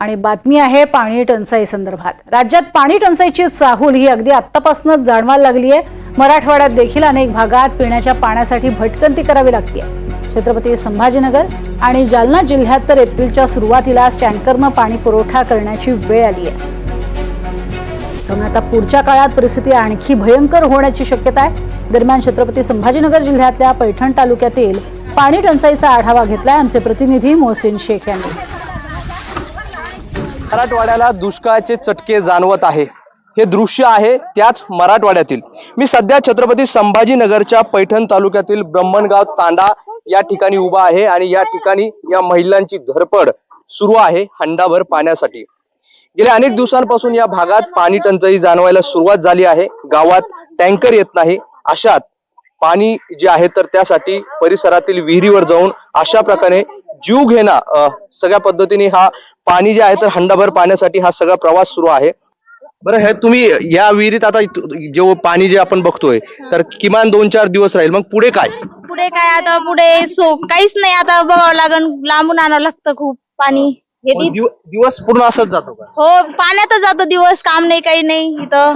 आणि बातमी आहे पाणी टंचाई संदर्भात. राज्यात पाणी टंचाईची चाहूल ही अगदी आत्तापासूनच जाणवायला लागली आहे. मराठवाड्यात देखील अनेक भागात पिण्याच्या पाण्यासाठी भटकंती करावी लागते. छत्रपती संभाजीनगर आणि जालना जिल्ह्यात तर एप्रिलच्या सुरुवातीला टँकरनं पाणी पुरवठा करण्याची वेळ आली आहे. त्यामुळे आता पुढच्या काळात परिस्थिती आणखी भयंकर होण्याची शक्यता आहे. दरम्यान छत्रपती संभाजीनगर जिल्ह्यातल्या पैठण तालुक्यातील पाणी टंचाईचा आढावा घेतलाय आमचे प्रतिनिधी मोहसिन शेख यांनी. मराठवाड्याला दुष्काळाचे चटके जाणवत आहे. हे दृश्य आहे त्याच मराठवाड्यातील. मी सध्या छत्रपती संभाजीनगरच्या पैठण तालुक्यातील ब्रह्मणगाव तांडा या ठिकाणी उभा आहे आणि या ठिकाणी या महिलांची धडपड सुरू आहे हंडाभर पाण्यासाठी. गेल्या अनेक दिवसांपासून या भागात पाणी टंचाई जाणवायला सुरुवात झाली आहे. गावात टँकर येत नाही. अशात पाणी जे आहे तर त्यासाठी परिसरातील विहिरीवर जाऊन अशा प्रकारे जीव घेणा सगळ्या पद्धतीने हा पाणी जे आहे तर हंडाभर पाण्यासाठी हा सगळा प्रवास सुरू आहे. बरं हे तुम्ही या विहिरीत आता जे पाणी जे आपण बघतोय तर किमान दोन चार दिवस राहील. मग पुढे काय? पुढे काय आता पुढे सो काहीच नाही आता बघावं लागन. लांबून आणावं लागतं खूप पाणी. दिवस पूर्ण असंच जातो का? हो पाण्यातच जातो दिवस काम नाही काही नाही इथं.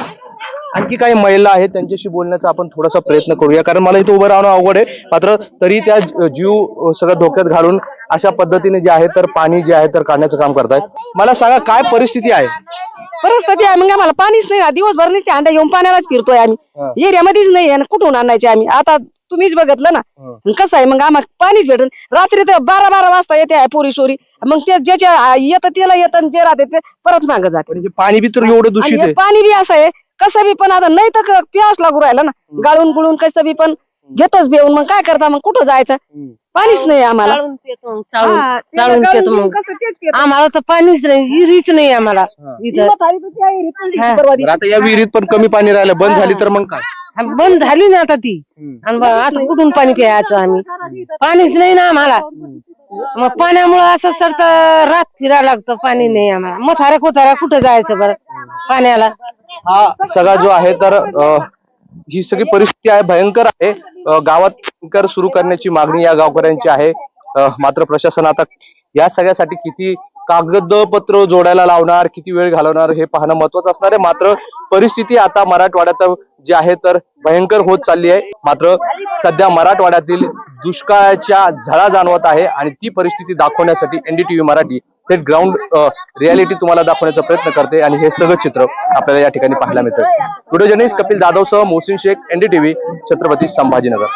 आणखी काही महिला आहेत त्यांच्याशी बोलण्याचा आपण थोडासा प्रयत्न करूया. कारण मला इथं उभं राहणं अवघड आहे. मात्र तरी त्या जीव सगळं धोक्यात घालून अशा पद्धतीने जे आहे तर पाणी जे आहे तर काढण्याचं काम करतायत. मला सांगा काय परिस्थिती आहे? परिस्थिती आहे. मग आम्हाला पाणीच नाही ना दिवसभर नुसते अंडा घेऊन पाण्यालाच फिरतोय. आम्ही. एरियामध्येच नाही आणि कुठून आणायचे आम्ही? आता तुम्हीच बघितलं ना. कसं आहे? मग आम्हाला पाणीच भेटून. रात्री तर बारा बारा वाजता येते आहे पोरी शोरी. मग ते ज्याच्या येतं त्याला येतं जे राहते ते परत माग जाते. म्हणजे पाणी बी तर एवढं दूषित आहे. पाणी बी असं आहे कसं बी पण आता नाही तर प्यास लागू राहिला ना. गाळून गुळून कसं बी पण घेतोच बेऊन मग काय करता? मग कुठं जायचं? पाणीच नाही आम्हाला. चाळून पितो चाळून हा, ते चाळून गाळून पितो गुळून मग. कसं तेच पितो. आम्हाला तर पाणीच नाही विहिरीच नाही आम्हाला. इथं. हिंमत आली तर ती आहे, रिटर्न हा. परवा दिवशी. बरं, आता या विहिरीत पण कमी पाणी राहिलं बंद झाली तर मग काय? आणि बंद झाली ना आता ती. आणि बा- आता कुठून पाणी प्यायचं आम्ही? पाणीच नाही ना आम्हाला. मग पाण्यामुळे असं सर तर रात फिरायला लागतं पाणी नाही आम्हाला. मथाऱ्या कोथाऱ्या कुठं जायचं बरं? पाण्याला. हा सगळा जो आहे तर ही सगळी परिस्थिती आहे भयंकर आहे. गावात टँकर सुरू करण्याची मागणी या गावकऱ्यांची आहे. मात्र प्रशासन आता या सगळ्यासाठी किती कागदपत्र जोडायला लावणार किती वेळ घालवणार हे पाहणं महत्वाचं असणार आहे. मात्र परिस्थिती आता मराठवाड्यात जी आहे तर भयंकर होत चालली आहे. मात्र सध्या मराठवाड्यातील दुष्काळाच्या झळा जाणवत आहे आणि ती परिस्थिती दाखवण्यासाठी एनडीटीव्ही मराठी थेट ग्राउंड रियालिटी तुम्हाला दाखवण्याचा प्रयत्न करते आणि हे सगळं चित्र आपल्याला या ठिकाणी पाहायला मिळतं. व्हिडिओ जर्नलिस्ट कपिल जाधवसह मोहसिन शेख एनडीटीव्ही छत्रपती संभाजीनगर.